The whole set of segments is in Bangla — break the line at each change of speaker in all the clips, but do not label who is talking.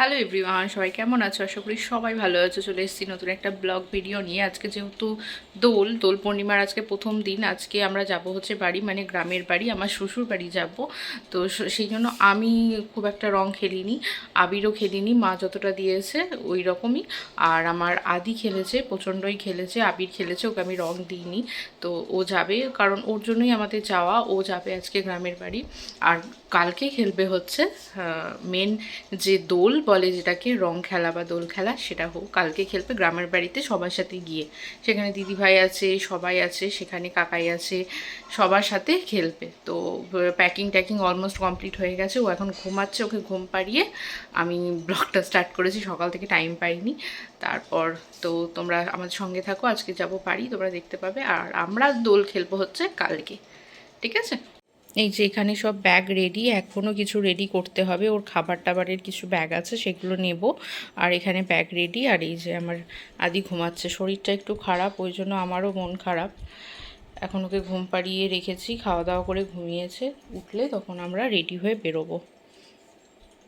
হ্যালো এভরিওয়ান সবাই কেমন আছো? আশা করি সবাই ভালো আছো। চলে এসেছি নতুন একটা ব্লগ ভিডিও নিয়ে। আজকে যেহেতু দোল দোল পূর্ণিমার আজকে প্রথম দিন। আজকে আমরা যাব হচ্ছে বাড়ি মানে গ্রামের বাড়ি, আমার শ্বশুর বাড়ি যাব। তো সেই জন্য আমি খুব একটা রং খেলিনি, আবিরও খেলিনি, মা যতটা দিয়েছে ওই রকমই। আর আমার আদি খেলেছে, প্রচণ্ডই খেলেছে, আবির খেলেছে, ওকে আমি রং দিইনি। তো ও যাবে, কারণ ওর জন্যই আমাদের যাওয়া। ও যাবে আজকে গ্রামের বাড়ি। আর কালকে খেলবে হচ্ছে মেন যে দোল বলে যেটাকে রং খেলা বা দোল খেলা সেটা হোক, কালকে খেলবে গ্রামের বাড়িতে সবার সাথে গিয়ে। সেখানে দিদিভাই আছে, সবাই আছে, সেখানে কাকাই আছে, সবার সাথে খেলবে। তো প্যাকিং ট্যাকিং অলমোস্ট কমপ্লিট হয়ে গেছে, ও এখন ঘুমাচ্ছে, ওকে ঘুম পাড়িয়ে আমি ব্লগটা স্টার্ট করেছি, সকাল থেকে টাইম পাইনি। তারপর তো তোমরা আমাদের সঙ্গে থাকো, আজকে যাব পারি তোমরা দেখতে পাবে, আর আমরা দোল খেলব হচ্ছে কালকে। ঠিক আছে? এই যে এখানে সব ব্যাগ রেডি এখনও কিছু রেডি করতে হবে। ওর খাবার টাবারের কিছু ব্যাগ আছে, সেগুলো নেব। আর এখানে ব্যাগ রেডি আর এই যে আমার আদি ঘুমাচ্ছে। শরীরটা একটু খারাপ, ওই জন্য আমারও মন খারাপ। এখন ওকে ঘুম পাড়িয়ে রেখেছি খাওয়া দাওয়া করে ঘুমিয়েছে। উঠলে তখন আমরা রেডি হয়ে বেরোবো।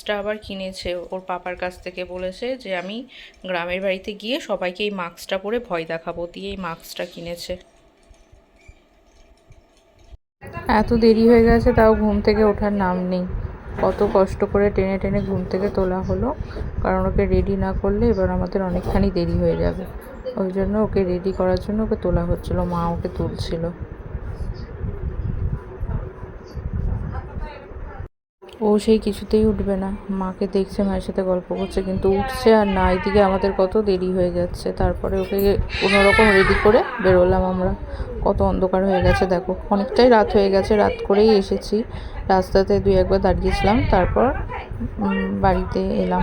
এটা আবার কিনেছে। ওর পাপার কাছ থেকে বলেছে যে, আমি গ্রামের বাড়িতে গিয়ে সবাইকে এই মাস্কটা পরে ভয় দেখাবো। দিয়ে এই মাস্কটা কিনেছে। এত দেরি হয়ে গেছে, তাও ঘুম থেকে ওঠার নাম নেই। কত কষ্ট করে টেনে টেনে ঘুম থেকে তোলা হলো। কারণ ওকে রেডি না করলে এবার আমাদের অনেকখানি দেরি হয়ে যাবে। ওই জন্য ওকে রেডি করার জন্য ওকে তোলা হচ্ছিল, মা ওকে তুলছিল। ও সেই কিছুতেই উঠবে না। মাকে দেখছে, মায়ের সাথে গল্প করছে, কিন্তু উঠছে আর না, এদিকে আমাদের কত দেরি হয়ে যাচ্ছে। তারপরে ওকে কোনোরকম রেডি করে বেরোলাম আমরা। কত অন্ধকার হয়ে গেছে, দেখো। অনেকটাই রাত হয়ে গেছে, রাত করেই এসেছি। রাস্তাতে দুই একবার দাঁড়িয়েছিলাম, তারপর বাড়িতে এলাম।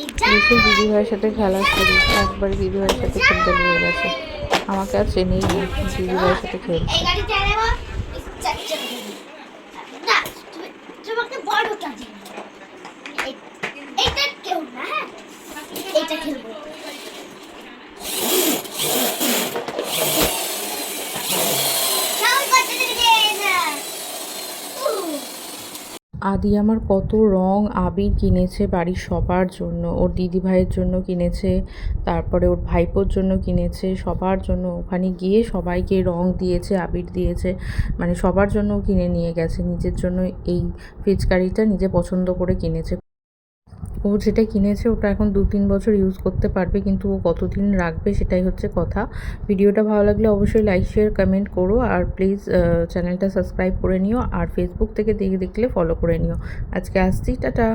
এসে দিদিভাইয়ের সাথে খেলা করি, একবার দিদি ভাইয়ের সাথে খেলতে নিয়ে গেছে। আমাকে আর চেনেই না দিদিভাইয়ের সাথে খেলছে
তোমাকে দিই এই- এইটা কেউ না হ্যাঁ এইটা খেলব সাউন্ড করতে দিবি না উহ
আদি আমার কত রং আবির কিনেছে বাড়ির সবার জন্য। ওর দিদিভাইয়ের জন্য কিনেছে, তারপরে ওর ভাইপোর জন্য কিনেছে, সবার জন্য। ওখানে গিয়ে সবাইকে রং দিয়েছে, আবির দিয়েছে। মানে সবার জন্য কিনে নিয়ে গেছে। নিজের জন্য এই ফিচকারিটা নিজে পছন্দ করে কিনেছে। ও যেটা কিনেছে ওটা এখন দু তিন বছর ইউজ করতে পারবে, কিন্তু ও কতদিন রাখবে সেটাই হচ্ছে কথা। ভিডিওটা ভালো লাগলে অবশ্যই লাইক শেয়ার কমেন্ট করো আর প্লিজ চ্যানেলটা সাবস্ক্রাইব করে নিও আর ফেসবুক থেকে দেখে দেখলে ফলো করে নিও। আজকে আসছি, টাটা।